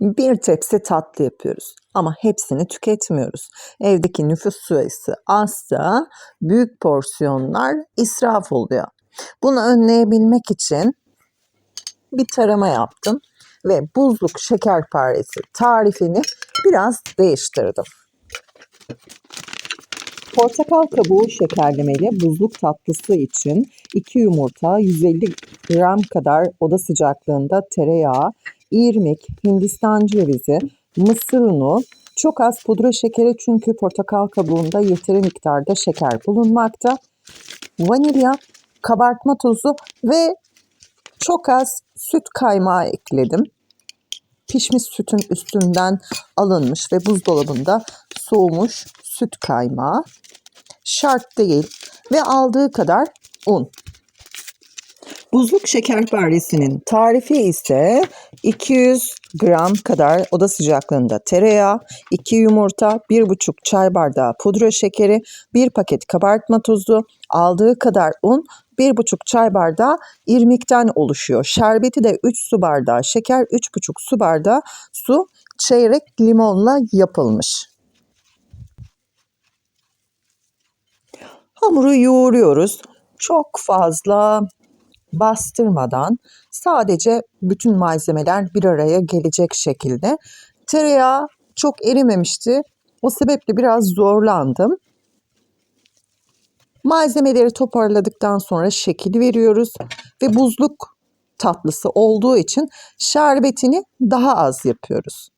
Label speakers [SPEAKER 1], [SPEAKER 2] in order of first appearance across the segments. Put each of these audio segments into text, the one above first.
[SPEAKER 1] bir tepsi tatlı yapıyoruz. Ama hepsini tüketmiyoruz. Evdeki nüfus sayısı azsa büyük porsiyonlar israf oluyor. Bunu önleyebilmek için bir tarama yaptım ve buzluk şekerparesi tarifini biraz değiştirdim. Portakal kabuğu şekerlemeli buzluk tatlısı için 2 yumurta, 150 gram kadar oda sıcaklığında tereyağı, irmik, hindistan cevizi, mısır unu, çok az pudra şekeri çünkü portakal kabuğunda yeteri miktarda şeker bulunmakta, vanilya, kabartma tozu ve çok az süt kaymağı ekledim. Pişmiş sütün üstünden alınmış ve buzdolabında soğumuş süt kaymağı. Şart değil ve aldığı kadar un. Buzluk şekerparesinin tarifi ise 200 gram kadar oda sıcaklığında tereyağı, 2 yumurta, 1,5 çay bardağı pudra şekeri, 1 paket kabartma tozu, aldığı kadar un, 1,5 çay bardağı irmikten oluşuyor. Şerbeti de 3 su bardağı şeker, 3,5 su bardağı su, çeyrek limonla yapılmış. Hamuru yoğuruyoruz. Çok fazla bastırmadan sadece bütün malzemeler bir araya gelecek şekilde. Tereyağı çok erimemişti. O sebeple biraz zorlandım. Malzemeleri toparladıktan sonra şekil veriyoruz ve buzluk tatlısı olduğu için şerbetini daha az yapıyoruz.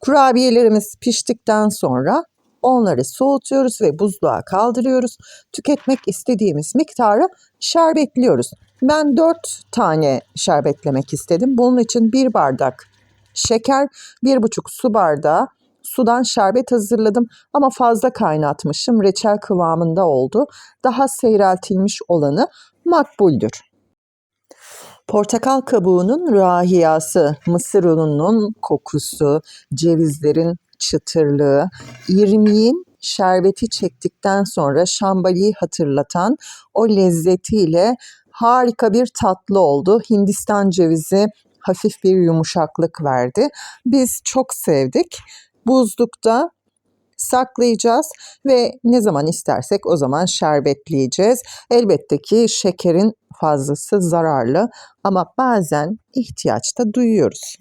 [SPEAKER 1] Kurabiyelerimiz piştikten sonra onları soğutuyoruz ve buzluğa kaldırıyoruz. Tüketmek istediğimiz miktarı şerbetliyoruz. Ben 4 tane şerbetlemek istedim. Bunun için bir bardak şeker, bir buçuk su bardağı sudan şerbet hazırladım ama fazla kaynatmışım. Reçel kıvamında oldu. Daha seyreltilmiş olanı makbuldür. Portakal kabuğunun rahiyası, mısır ununun kokusu, cevizlerin çıtırlığı, irmiğin şerbeti çektikten sonra şambaliyi hatırlatan o lezzetiyle harika bir tatlı oldu. Hindistan cevizi hafif bir yumuşaklık verdi. Biz çok sevdik. Buzlukta saklayacağız ve ne zaman istersek o zaman şerbetleyeceğiz. Elbette ki şekerin fazlası zararlı ama bazen ihtiyaç da duyuyoruz.